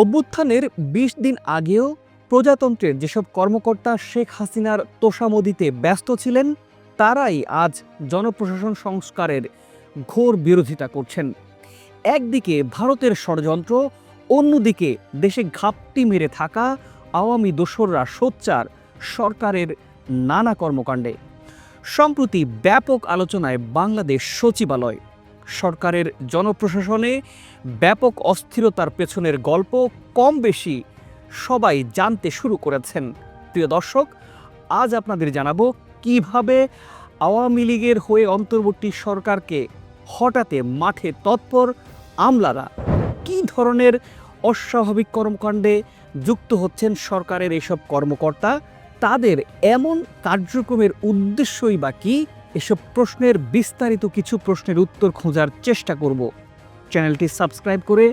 অভ্যুত্থানের ২০ দিন আগেও প্রজাতন্ত্রের যেসব কর্মকর্তা শেখ হাসিনার তোষামদিতে ব্যস্ত ছিলেন, তারাই আজ জনপ্রশাসন সংস্কারের ঘোর বিরোধিতা করছেন। একদিকে ভারতের ষড়যন্ত্র, অন্যদিকে দেশে ঘাপটি মেরে থাকা আওয়ামী দোসররা সোচ্চার সরকারের নানা কর্মকাণ্ডে। সম্প্রতি ব্যাপক আলোচনায় বাংলাদেশ সচিবালয় সরকারের জনপ্রশাসনে ব্যাপক অস্থিরতার পেছনের গল্প কম বেশি সবাই জানতে শুরু করেছেন। প্রিয় দর্শক, আজ আপনাদের জানাব কীভাবে আওয়ামী লীগের হয়ে অন্তর্বর্তী সরকারকে হঠাতে মাঠে তৎপর আমলারা কী ধরনের অস্বাভাবিক কর্মকাণ্ডে যুক্ত হচ্ছেন সরকারের এসব কর্মকর্তা, তাদের এমন কার্যক্রমের উদ্দেশ্যই বা কী? এসব প্রশ্নের বিস্তারিত কিছু প্রশ্নের উত্তর খোঁজার চেষ্টা করব। চ্যানেলটি সাবস্ক্রাইব করে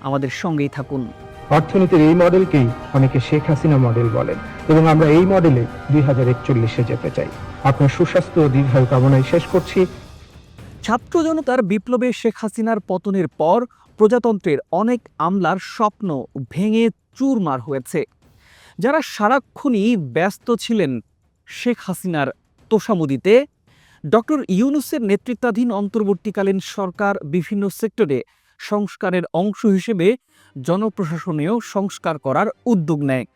আমাদের সঙ্গেই থাকুন। অর্থনীতির এই মডেলকেই অনেকে শেখ হাসিনা মডেল বলেন এবং আমরা এই মডেলে দুই হাজার একচল্লিশে যেতে চাই। আপনার সুস্বাস্থ্য ও দীর্ঘায়ু কামনায় শেষ করছি। ছাত্র জনতার বিপ্লবে শেখ হাসিনার পতনের পর প্রজাতন্ত্রের অনেক আমলার স্বপ্ন ভেঙে চুরমার হয়েছে। যারা সারাক্ষণই ব্যস্ত ছিলেন শেখ হাসিনার তোষামদিতে ডক্টর ইউনুসের নেতৃত্বাধীন অন্তর্বর্তীকালীন সরকার বিভিন্ন সেক্টরে সংস্কারের অংশ হিসেবে জনপ্রশাসনেও সংস্কার করার উদ্যোগ নেয়।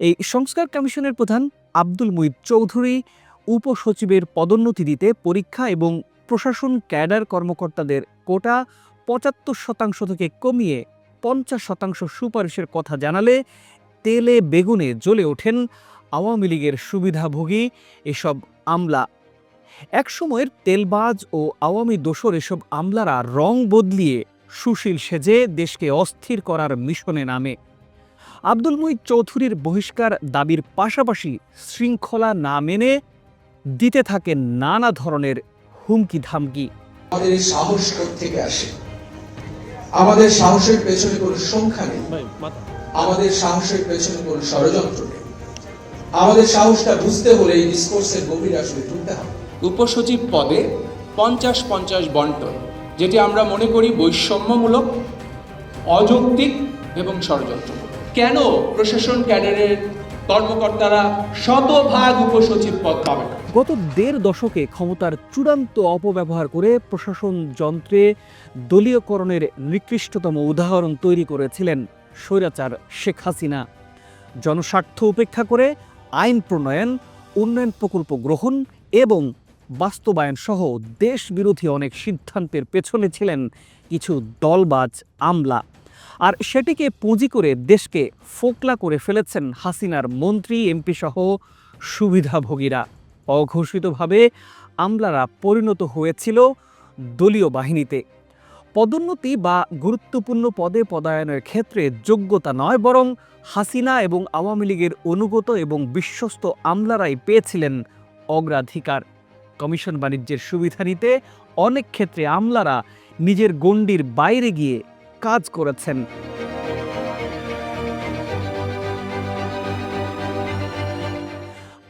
এই সংস্কার কমিশনের প্রধান আব্দুল মুইদ চৌধুরী উপসচিবের পদোন্নতি দিতে পরীক্ষা এবং প্রশাসন ক্যাডার কর্মকর্তাদের কোটা পঁচাত্তর শতাংশ থেকে কমিয়ে পঞ্চাশ শতাংশ সুপারিশের কথা জানালে তেলে বেগুনে জ্বলে ওঠেন আওয়ামী লীগের সুবিধাভোগী এসব আমলা। একসময়ের তেলবাজ ও আওয়ামী দোসর এসব আমলারা রং বদলিয়ে সুশীল সেজে দেশকে অস্থির করার মিশনে নামে। আব্দুল মুহিত চৌধুরীর বহিষ্কার দাবির পাশাপাশি শৃঙ্খলা না মেনে দিতে থাকে নানা ধরনের হুমকি ধামকি আমাদের এই সাহস থেকে আসে? আমাদের সাহসের পেছনে কোনো সংখ্যা নেই। আমাদের সাহসের পেছনে কোনো ষড়যন্ত্র নেই। আমাদের সাহসটা বুঝতে হলে এই ডিসকোর্সের গভীর আসলে তুলতে হবে। উপসচিব পদে পঞ্চাশ পঞ্চাশ বন্টন, যেটি আমরা মনে করি বৈষম্যমূলক, অযৌক্তিক এবং ষড়যন্ত্র। কেন প্রশাসন ক্যাডারের কর্মকর্তারা শতভাগ উপসচিব পদ পাবে গত দেড় দশকে ক্ষমতার চূড়ান্ত অপব্যবহার করে প্রশাসন যন্ত্রে দলীয়করণের নিকৃষ্টতম উদাহরণ তৈরি করেছিলেন স্বৈরাচার শেখ হাসিনা। জনস্বার্থ উপেক্ষা করে আইন প্রণয়ন, উন্নয়ন প্রকল্প গ্রহণ এবং বাস্তবায়ন সহ দেশ বিরোধী অনেক সিদ্ধান্তের পেছনে ছিলেন কিছু দলবাজ আমলা। আর সেটিকে পুঁজি করে দেশকে ফোকলা করে ফেলেছেন হাসিনার মন্ত্রী, এমপি সহ সুবিধাভোগীরা। অঘোষিতভাবে আমলারা পরিণত হয়েছিল দলীয় বাহিনীতে। পদোন্নতি বা গুরুত্বপূর্ণ পদে পদায়নের ক্ষেত্রে যোগ্যতা নয়, বরং হাসিনা এবং আওয়ামী লীগের অনুগত এবং বিশ্বস্ত আমলারাই পেয়েছিলেন অগ্রাধিকার। কমিশন বাণিজ্যের সুবিধা নিতে অনেক ক্ষেত্রে আমলারা নিজের গণ্ডির বাইরে গিয়ে কাজ করেছেন।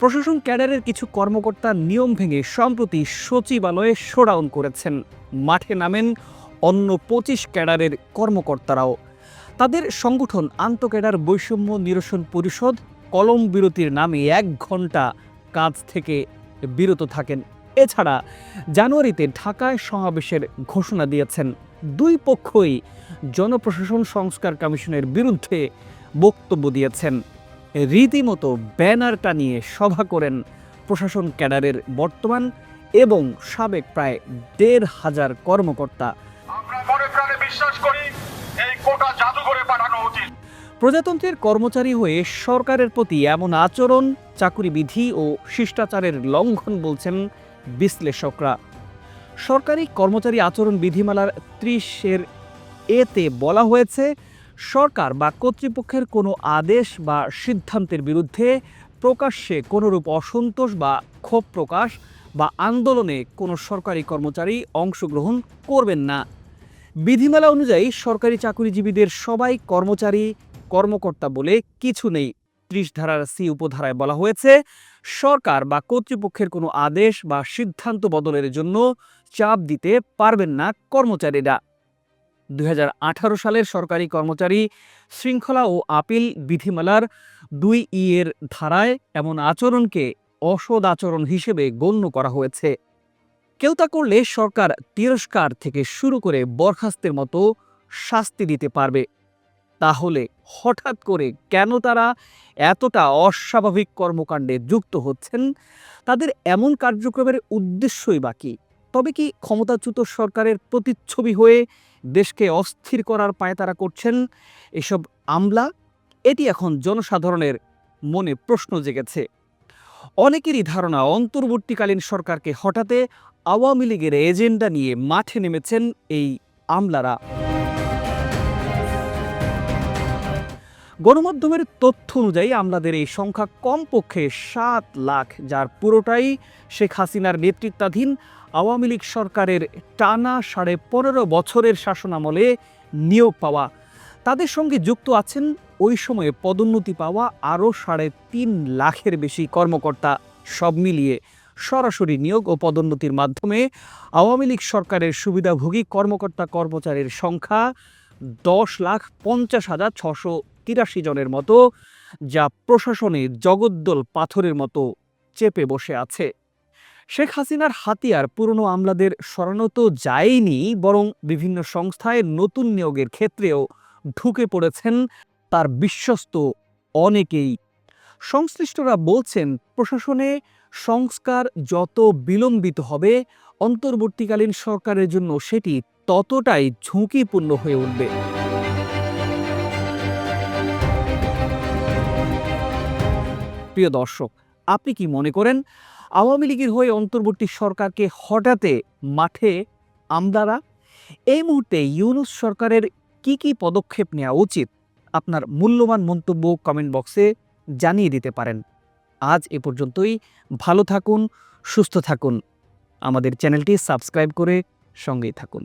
প্রশাসন ক্যাডারের কিছু কর্মকর্তা নিয়ম ভেঙে সম্প্রতি সচিবালয়ে শোডাউন করেছেন। মাঠে নামেন অন্য পঁচিশ ক্যাডারের কর্মকর্তারাও। তাদের সংগঠন আন্তঃক্যাডার বৈষম্য নিরসন পরিষদ কলম বিরতির নামে এক ঘণ্টা কাজ থেকে বিরত থাকেন। এছাড়া জানুয়ারিতে ঢাকায় সমাবেশের ঘোষণা দিয়েছেন দুই পক্ষই জনপ্রশাসন সংস্কার কমিশনের বিরুদ্ধে বক্তব্য দিয়েছেন। রীতিমতো ব্যানার টানিয়ে সভা করেন প্রশাসন ক্যাডারের বর্তমান এবং সাবেক প্রায় দেড় হাজার কর্মকর্তা। আমরা প্রাণে বিশ্বাস করি এই কোটা জাদু পাঠানো উচিত। প্রজাতন্ত্রের কর্মচারী হয়ে সরকারের প্রতি এমন আচরণ চাকুরি বিধি ও শিষ্টাচারের লঙ্ঘন বলছেন বিশ্লেষকরা। সরকারি কর্মচারী আচরণ বিধিমালার ত্রিশের এতে বলা হয়েছে, সরকার বা কর্তৃপক্ষের কোনো আদেশ বা সিদ্ধান্তের বিরুদ্ধে প্রকাশ্যে কোনোরূপ অসন্তোষ বা ক্ষোভ প্রকাশ বা আন্দোলনে কোনো সরকারি কর্মচারী অংশগ্রহণ করবেন না। বিধিমালা অনুযায়ী সরকারি চাকরিজীবীদের সবাই কর্মচারী, কর্মকর্তা বলে কিছু নেই। ত্রিশ ধারার সি উপধারায় বলা হয়েছে, সরকার বা কর্তৃপক্ষের কোনো আদেশ বা সিদ্ধান্ত বদলের জন্য চাপ দিতে পারবেন না কর্মচারীরা। দুই হাজার আঠারো সালের সরকারি কর্মচারী শৃঙ্খলা ও আপিল বিধিমালার দুই ই এর ধারায় এমন আচরণকে অসদ আচরণ হিসেবে গণ্য করা হয়েছে। কেউ তা করলে সরকার তিরস্কার থেকে শুরু করে বরখাস্তের মতো শাস্তি দিতে পারবে। তাহলে হঠাৎ করে কেন তারা এতটা অস্বাভাবিক কর্মকাণ্ডে যুক্ত হচ্ছেন? তাদের এমন কার্যক্রমের উদ্দেশ্যই বাকি তবে কি ক্ষমতাচ্যুত সরকারের প্রতিচ্ছবি হয়ে দেশকে অস্থির করার পায়ে তারা করছেন? এসব আমলা? এটি এখন জনসাধারণের মনে প্রশ্ন জেগেছে। অনেকেরই ধারণা অন্তর্বর্তীকালীন সরকারকে হঠাতে আওয়ামী লীগের এজেন্ডা নিয়ে মাঠে নেমেছেন এই আমলারা। গণমাধ্যমের তথ্য অনুযায়ী আমলাদের এই সংখ্যা কমপক্ষে সাত লাখ, যার পুরোটাই শেখ হাসিনার নেতৃত্বাধীন আওয়ামী লীগ সরকারের টানা সাড়ে পনেরো বছরের শাসনামলে নিয়োগ পাওয়া। তাদের সঙ্গে যুক্ত আছেন ওই সময়ে পদোন্নতি পাওয়া আরও সাড়ে তিন লাখের বেশি কর্মকর্তা। সব মিলিয়ে সরাসরি নিয়োগ ও পদোন্নতির মাধ্যমে আওয়ামী লীগ সরকারের সুবিধাভোগী কর্মকর্তা কর্মচারীর সংখ্যা দশ লাখ পঞ্চাশ হাজার ছশো তিরাশি জনের মতো, যা প্রশাসনে জগদ্দল পাথরের মতো চেপে বসে আছে। শেখ হাসিনার হাতিয়ার পুরনো আমলাদের সরানো তো যায়নি, বরং বিভিন্ন সংস্থায় নতুন নিয়োগের ক্ষেত্রেও ঢুকে পড়েছেন তার বিশ্বস্ত অনেকেই। সংশ্লিষ্টরা বলছেন, প্রশাসনে সংস্কার যত বিলম্বিত হবে, অন্তর্বর্তীকালীন সরকারের জন্য সেটি ততটাই ঝুঁকিপূর্ণ হয়ে উঠবে। প্রিয় দর্শক, আপনি কি মনে করেন আওয়ামী লীগের হয়ে অন্তর্বর্তী সরকারকে হঠাতে মাঠে আমদারা? এই মুহূর্তে ইউনুস সরকারের কি কি পদক্ষেপ নেওয়া উচিত? আপনার মূল্যবান মন্তব্য কমেন্ট বক্সে জানিয়ে দিতে পারেন। আজ এ পর্যন্তই, ভালো থাকুন, সুস্থ থাকুন। আমাদের চ্যানেলটি সাবস্ক্রাইব করে সঙ্গেই থাকুন।